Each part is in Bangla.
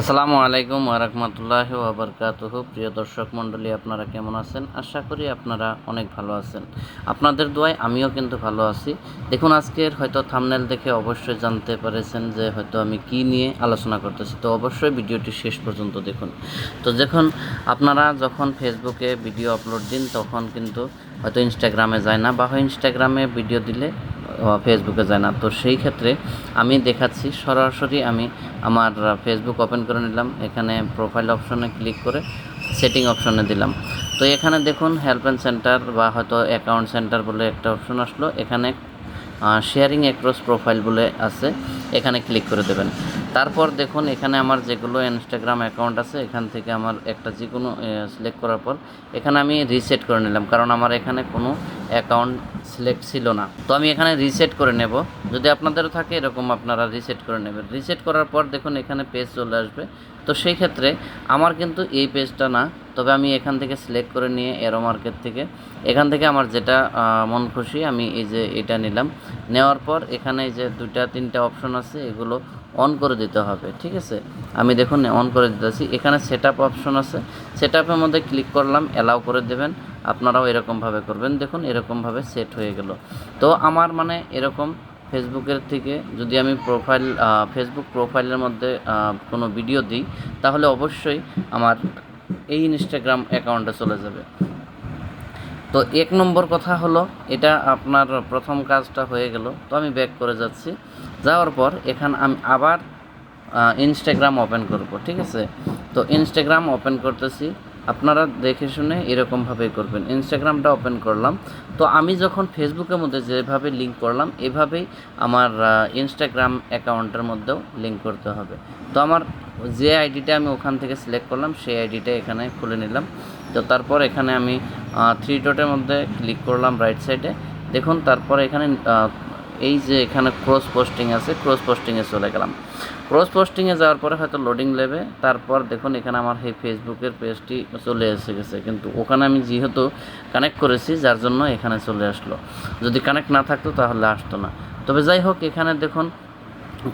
আসসালামু আলাইকুম ওরহমতুল্লাহ ওবরকাতুহ প্রিয় দর্শক মণ্ডলী, আপনারা কেমন আছেন? আশা করি আপনারা অনেক ভালো আছেন। আপনাদের দোয়ায় আমিও কিন্তু ভালো আছি। দেখুন, আজকের হয়তো থামনেল দেখে অবশ্যই জানতে পেরেছেন যে হয়তো আমি কি নিয়ে আলোচনা করতেছি। তো অবশ্যই ভিডিওটি শেষ পর্যন্ত দেখুন। তো যখন আপনারা যখন ফেসবুকে ভিডিও আপলোড দিন, তখন কিন্তু হয়তো ইনস্টাগ্রামে যায় না, বা হয় ইনস্টাগ্রামে ভিডিও দিলে ফেসবুকে যায় না। তো সেই ক্ষেত্রে আমি দেখাচ্ছি, সরাসরি আমি আমার ফেসবুক ওপেন করে নিলাম। এখানে প্রোফাইল অপশনে ক্লিক করে সেটিং অপশনে দিলাম। তো এখানে দেখুন হেল্প হেল্পলাইন সেন্টার বা হয়তো অ্যাকাউন্ট সেন্টার বলে একটা অপশন আসলো। এখানে শেয়ারিং অ্যাক্রস প্রোফাইল বলে আছে। এখানে ক্লিক করে দেবেন। তারপর দেখুন, এখানে আমার যেগুলো ইনস্টাগ্রাম অ্যাকাউন্ট আছে, এখান থেকে আমার একটা যে কোনো সিলেক্ট করার পর এখানে আমি রিসেট করে নিলাম, কারণ আমার এখানে কোনো অ্যাকাউন্ট সিলেক্ট ছিল না। তো আমি এখানে রিসেট করে নেব। যদি আপনাদেরও থাকে, এরকম আপনারা রিসেট করে নেবেন। রিসেট করার পর দেখুন, এখানে পেজ চলে আসবে। তো সেই ক্ষেত্রে আমার কিন্তু এই পেজটা না, তবে আমি এখান থেকে সিলেক্ট করে নিয়ে এরো মার্কেট থেকে, এখান থেকে আমার যেটা মন খুশি, আমি এই যে এটা নিলাম। নেওয়ার পর এখানে যে দুইটা, তিনটা অপশন আছে এগুলো অন করে দিতে হবে, ঠিক আছে? আমি দেখুন অন করে দিতেছি। এখানে সেট আপ অপশন আছে। সেট আপের মধ্যে ক্লিক করলাম অ্যালাউ করে দেবেন। আপনারাও এরকমভাবে করবেন। দেখুন, এরকমভাবে সেট হয়ে গেল। তো আমার মানে এরকম ফেসবুকের থেকে যদি আমি প্রোফাইল ফেসবুক প্রোফাইলের মধ্যে কোনো ভিডিও দিই, তাহলে অবশ্যই আমার এই ইনস্টাগ্রাম অ্যাকাউন্টে চলে যাবে। তো এক নম্বর কথা হলো, এটা আপনার প্রথম কাজটা হয়ে গেল, তো আমি ব্যাক করে যাচ্ছি। যাওয়ার পর এখানে আমি আবার ইনস্টাগ্রাম ওপেন করব, ঠিক আছে? তো ইনস্টাগ্রাম ওপেন করতেছি, আপনারা দেখে শুনে এরকমভাবেই করবেন। ইনস্টাগ্রামটা ওপেন করলাম। তো আমি যখন ফেসবুকের মধ্যে যেভাবে লিঙ্ক করলাম, এভাবেই আমার ইনস্টাগ্রাম অ্যাকাউন্টের মধ্যেও লিঙ্ক করতে হবে। তো আমার যে আইডিটা আমি ওখান থেকে সিলেক্ট করলাম, সেই আইডিটা এখানে খুলে নিলাম। তো তারপর এখানে আমি থ্রি ডটের মধ্যে ক্লিক করলাম রাইট সাইডে দেখুন, তারপর এখানে এই যে এখানে ক্রস পোস্টিং আছে ক্রস পোস্টিংয়ে চলে গেলাম। ক্রস পোস্টিংয়ে যাওয়ার পরে হয়তো লোডিং নেবে। তারপর দেখুন, এখানে আমার এই ফেসবুকের পেজটি চলে এসে গেছে। কিন্তু ওখানে আমি যেহেতু কানেক্ট করেছি, যার জন্য এখানে চলে আসলো। যদি কানেক্ট না থাকতো, তাহলে আসতো না। তবে যাই হোক, এখানে দেখুন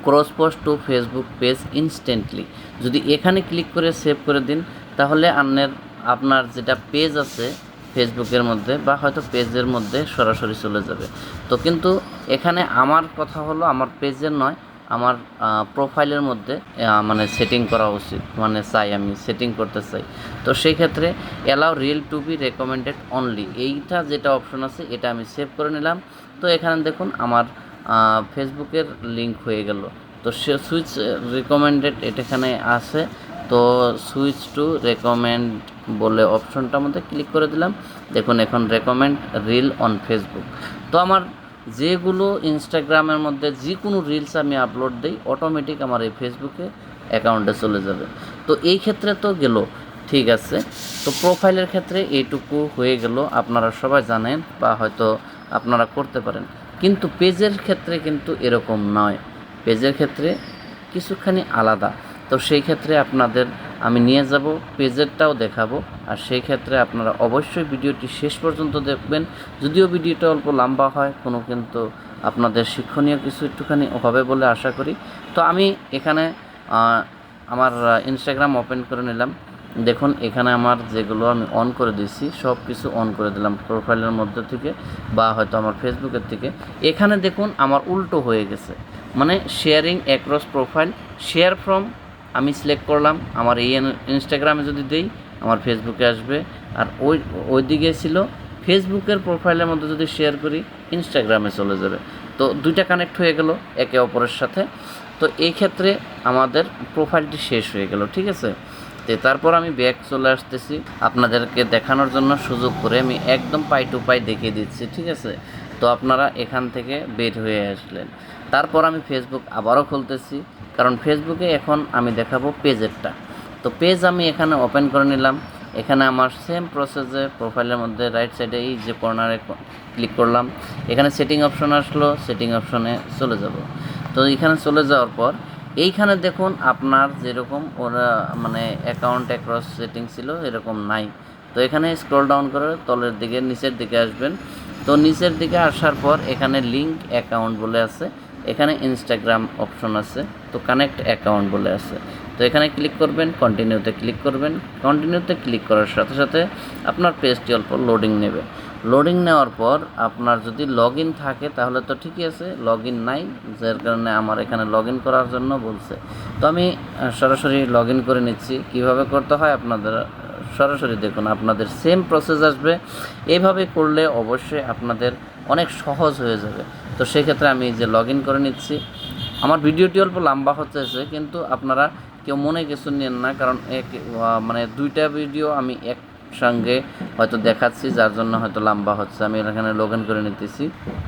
cross post to Facebook page instantly যদি এখানে ক্লিক করে সেভ করে দিন, তাহলে আন্নের আপনার যেটা পেজ আছে ফেসবুকের মধ্যে বা হয়তো পেজের মধ্যে সরাসরি চলে যাবে। তো কিন্তু এখানে আমার কথা হলো, আমার পেজের নয়, আমার প্রোফাইলের মধ্যে মানে সেটিং করা উচিত। মানে চাই আমি সেটিং করতে চাই। তো সেই ক্ষেত্রে allow reel to be recommended only এইটা যেটা অপশন আছে, এটা আমি সেভ করে নিলাম। তো এখানে দেখুন, আমার ফেসবুকের লিঙ্ক হয়ে গেল। তো সে সুইচ রিকমেন্ডেড এটা এখানে আছে। তো সুইচ টু রেকমেন্ড বলে অপশনটার মধ্যে ক্লিক করে দিলাম। দেখুন, এখন রেকমেন্ড রিল অন ফেসবুক। তো আমার যেগুলো ইনস্টাগ্রামের মধ্যে যে কোনো রিলস আমি আপলোড দিই, অটোমেটিক আমার এই ফেসবুকে অ্যাকাউন্টে চলে যাবে। তো এই ক্ষেত্রে তো গেল, ঠিক আছে। তো প্রোফাইলের ক্ষেত্রে এইটুকু হয়ে গেল। আপনারা সবাই জানেন বা হয়তো আপনারা করতে পারেন। কিন্তু পেজের ক্ষেত্রে কিন্তু এরকম নয়। পেজের ক্ষেত্রে কিছুখানি আলাদা। তো সেই ক্ষেত্রে আপনাদের আমি নিয়ে যাব, পেজেরটাও দেখাবো। আর সেই ক্ষেত্রে আপনারা অবশ্যই ভিডিওটি শেষ পর্যন্ত দেখবেন। যদিও ভিডিওটা অল্প লম্বা হয়, কোনো কিন্তু আপনাদের শিক্ষণীয় কিছু একটুখানি হবে বলে আশা করি। তো আমি এখানে আমার ইনস্টাগ্রাম ওপেন করে নিলাম। দেখুন, এখানে আমার যেগুলো আমি অন করে দিয়েছি, সব কিছু অন করে দিলাম প্রোফাইলের মধ্যে থেকে বা হয়তো আমার ফেসবুকের থেকে। এখানে দেখুন, আমার উল্টো হয়ে গেছে। মানে sharing across profile share from আমি সিলেক্ট করলাম, আমার এই ইনস্টাগ্রামে যদি দেই, আমার ফেসবুকে আসবে। আর ওই ওই দিকে ছিল ফেসবুকের প্রোফাইলের মধ্যে যদি শেয়ার করি ইনস্টাগ্রামে চলে যাবে। তো দুইটা কানেক্ট হয়ে গেল একে অপরের সাথে। তো এই ক্ষেত্রে আমাদের প্রোফাইলটি শেষ হয়ে গেল, ঠিক আছে? তো তারপর আমি ব্যাক চলে আসতেছি। আপনাদেরকে দেখানোর জন্য সুযোগ করে আমি একদম পাই টু পাই দেখিয়ে দিচ্ছি, ঠিক আছে? তো আপনারা এখান থেকে বের হয়ে আসলেন। তারপর আমি ফেসবুক আবারও খুলতেছি, কারণ ফেসবুকে এখন আমি দেখাবো পেজেরটা। তো পেজ আমি এখানে ওপেন করে নিলাম। এখানে আমার সেম প্রসেসে প্রোফাইলের মধ্যে রাইট সাইডে এই যে কর্নারে ক্লিক করলাম। এখানে সেটিং অপশন আসলো সেটিং অপশনে চলে যাব। তো এখানে চলে যাওয়ার পর, এইখানে দেখুন আপনার যেরকম ওরা মানে অ্যাকাউন্ট অ্যাক্রস সেটিং ছিল, এরকম নাই। তো এখানে স্ক্রল ডাউন করে তলের দিকে, নিচের দিকে আসবেন। তো নিচের দিকে আসার পর এখানে লিঙ্ক অ্যাকাউন্ট বলে আছে। এখানে ইনস্টাগ্রাম অপশন আছে, তো কানেক্ট অ্যাকাউন্ট বলে আছে। তো এখানে ক্লিক করবেন কন্টিনিউতে ক্লিক করবেন। কন্টিনিউতে ক্লিক করার সাথে সাথে আপনার পেজটি অল্প লোডিং নেবে। লোডিং নেওয়ার পর আপনার যদি লগ থাকে, তাহলে তো ঠিকই আছে লগ নাই, যার কারণে আমার এখানে লগ করার জন্য বলছে। তো আমি সরাসরি লগ করে নিচ্ছি। কীভাবে করতে হয় আপনাদের সরাসরি দেখুন, আপনাদের সেম প্রসেস আসবে। এইভাবে করলে অবশ্যই আপনাদের অনেক সহজ হয়ে যাবে। তো সেক্ষেত্রে আমি যে লগ করে নিচ্ছি। আমার ভিডিওটি অল্প লম্বা হচ্ছে কিন্তু আপনারা কেউ মনে কিছু নেন না, কারণ এক মানে দুইটা ভিডিও আমি একসঙ্গে হয়তো দেখাচ্ছি, যার জন্য হয়তো লম্বা হচ্ছে। আমি এখানে লগ করে নিতেছি।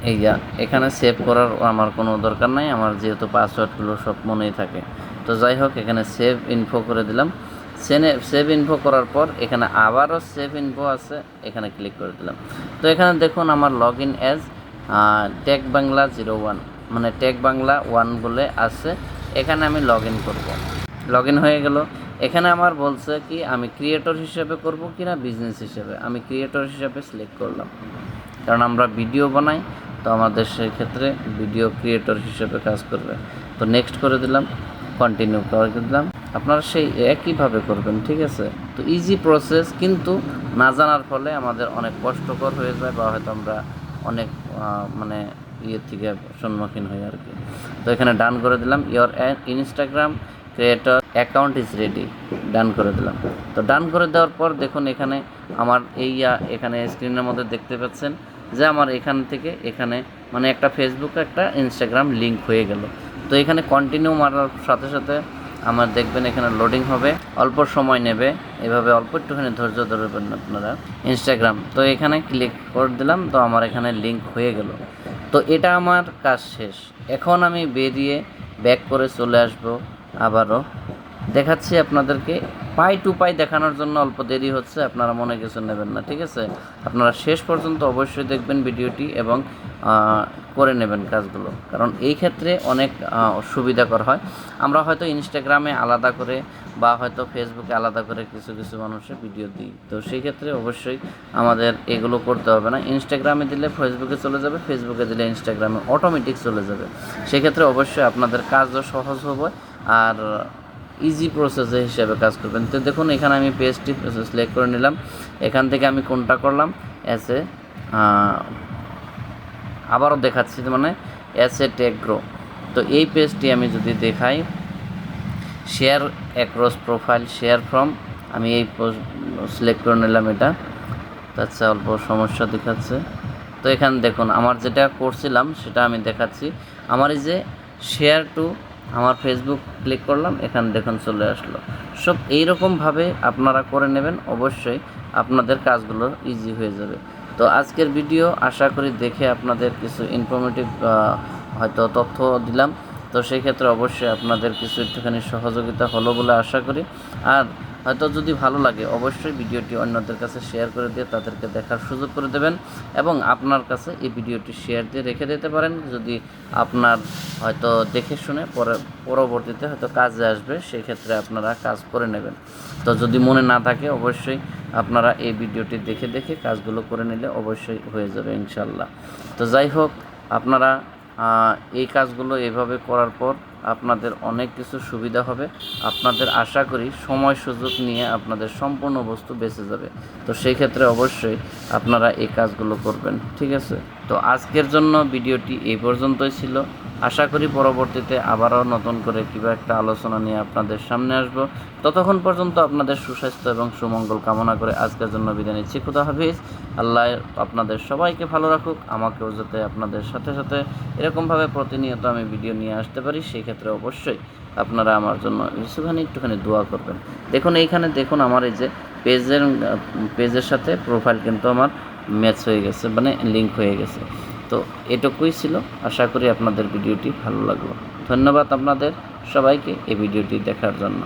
এই যা, এখানে সেভ করার আমার কোনো দরকার নাই। আমার যেহেতু পাসওয়ার্ডগুলো সব মনেই থাকে। তো যাই হোক, এখানে সেভ ইনফো করে দিলাম। সেভ ইনফো করার পর এখানে আবারও সেভ ইনফো আছে, এখানে ক্লিক করে দিলাম। তো এখানে দেখুন আমার log in as Tech Bangla zero one মানে টেক বাংলা ওয়ান বলে আছে। এখানে আমি লগ ইন করব। লগ ইন হয়ে গেল। এখানে আমার বলছে কি, আমি ক্রিয়েটর হিসেবে করব কি না বিজনেস হিসেবে? আমি ক্রিয়েটর হিসেবে সিলেক্ট করলাম। কারণ আমরা ভিডিও বানাই, তো আমাদের সেক্ষেত্রে ভিডিও ক্রিয়েটর হিসেবে কাজ করবে। তো নেক্সট করে দিলাম। কন্টিনিউ করে দিলাম। আপনারা সেই একইভাবে করবেন, ঠিক আছে? তো ইজি প্রসেস কিন্তু না জানার ফলে আমাদের অনেক কষ্টকর হয়ে যায় বা হয়তো আমরা অনেক মানে ইয়ে থেকে সম্মুখীন হই আর কি। তো এখানে ডান করে দিলাম। Your Instagram creator account is ready done করে দিলাম। তো ডান করে দেওয়ার পর দেখুন এখানে আমার এই এখানে স্ক্রিনের মধ্যে দেখতে পাচ্ছেন যে আমার এখান থেকে এখানে মানে একটা ফেসবুক একটা ইনস্টাগ্রাম লিঙ্ক হয়ে গেল। তো এখানে কন্টিনিউ মারার সাথে সাথে আমার দেখবেন এখানে লোডিং হবে। অল্প সময় নেবে। এভাবে অল্প একটুখানি ধৈর্য ধরবেন আপনারা ইনস্টাগ্রাম তো এখানে ক্লিক করে দিলাম, তো আমার এখানে লিঙ্ক হয়ে গেল। তো এটা আমার কাজ শেষ। এখন আমি বেরিয়ে ব্যাক করে চলে আসব আবারও। দেখাচ্ছি আপনাদেরকে পাই টু পাই দেখানোর জন্য অল্প দেরি হচ্ছে, আপনারা মনে কিছু নেবেন না, ঠিক আছে? আপনারা শেষ পর্যন্ত অবশ্যই দেখবেন ভিডিওটি এবং করে নেবেন কাজগুলো, কারণ এই ক্ষেত্রে অনেক সুবিধাকর হয়। আমরা হয়তো ইনস্টাগ্রামে আলাদা করে বা হয়তো ফেসবুকে আলাদা করে কিছু কিছু মানুষের ভিডিও দিই। তো সেই ক্ষেত্রে অবশ্যই আমাদের এগুলো করতে হবে না। ইনস্টাগ্রামে দিলে ফেসবুকে চলে যাবে ফেসবুকে দিলে ইনস্টাগ্রামে অটোমেটিক চলে যাবে। সেক্ষেত্রে অবশ্যই আপনাদের কাজও সহজ হবে, আর ইজি প্রসেসে হিসেবে কাজ করবেন। তো দেখুন, এখানে আমি পেজটি সিলেক্ট করে নিলাম। এখান থেকে আমি কোনটা করলাম? এসে আবারও দেখাচ্ছি মানে এসে টেক গ্রো তো এই পেজটি আমি যদি দেখাই share across profile share from আমি এই সিলেক্ট করে নিলাম এটা। আচ্ছা অল্প সমস্যা দেখাচ্ছে। তো এখানে দেখুন, আমার যেটা করছিলাম, সেটা আমি দেখাচ্ছি। আমার এই যে শেয়ার টু আমার ফেসবুক ক্লিক করলাম, এখান দেখুন চলে আসলো। সব এইরকমভাবে আপনারা করে নেবেন, অবশ্যই আপনাদের কাজগুলো ইজি হয়ে যাবে। তো আজকের ভিডিও আশা করি দেখে আপনাদের কিছু ইনফরমেটিভ হয়তো তথ্য দিলাম। তো সেই ক্ষেত্রে অবশ্যই আপনাদের কিছু একটুখানি সহযোগিতা হলো বলে আশা করি। আর হয়তো যদি ভালো লাগে, অবশ্যই ভিডিওটি অন্যদের কাছে শেয়ার করে দিয়ে তাদেরকে দেখার সুযোগ করে দেবেন এবং আপনার কাছে এই ভিডিওটি শেয়ার দিয়ে রেখে দিতে পারেন। যদি আপনার হয়তো দেখে শুনে পরে, পরবর্তীতে হয়তো কাজে আসবে সেই ক্ষেত্রে আপনারা কাজ করে নেবেন। তো যদি মনে না থাকে, অবশ্যই আপনারা এই ভিডিওটি দেখে দেখে কাজগুলো করে নিলে অবশ্যই হয়ে যাবে ইনশাল্লাহ তো যাই হোক, আপনারা এই কাজগুলো এভাবে করার পর আপনাদের অনেক কিছু সুবিধা হবে। আপনাদের আশা করি সময় সুযোগ নিয়ে আপনাদের সম্পূর্ণ বস্তু বেঁচে যাবে। তো সেই ক্ষেত্রে অবশ্যই আপনারা এই কাজগুলো করবেন, ঠিক আছে? তো আজকের জন্য ভিডিওটি এই পর্যন্তই ছিল। আশা করি পরবর্তীতে আবারও নতুন করে কিবা একটা আলোচনা নিয়ে আপনাদের সামনে আসব। ততক্ষণ পর্যন্ত আপনাদের সুস্বাস্থ্য এবং সুমঙ্গল কামনা করে আজকের জন্য বিদায় নিচ্ছি। খুদা হাফিজ। আল্লাহ আপনাদের সবাইকে ভালো রাখুক। আমাকেও যাতে আপনাদের সাথে সাথে এরকমভাবে প্রতিনিয়ত আমি ভিডিও নিয়ে আসতে পারি, সেই ক্ষেত্রে অবশ্যই আপনারা আমার জন্য কিছুখানি একটুখানি দোয়া করবেন। দেখুন, এইখানে দেখুন আমার এই যে পেজের পেজের সাথে প্রোফাইল কিন্তু আমার ম্যাচ হয়ে গেছে মানে লিঙ্ক হয়ে গেছে। তো এটুকুই ছিল। আশা করি আপনাদের ভিডিওটি ভালো লাগল। ধন্যবাদ আপনাদের সবাইকে এই ভিডিওটি দেখার জন্য।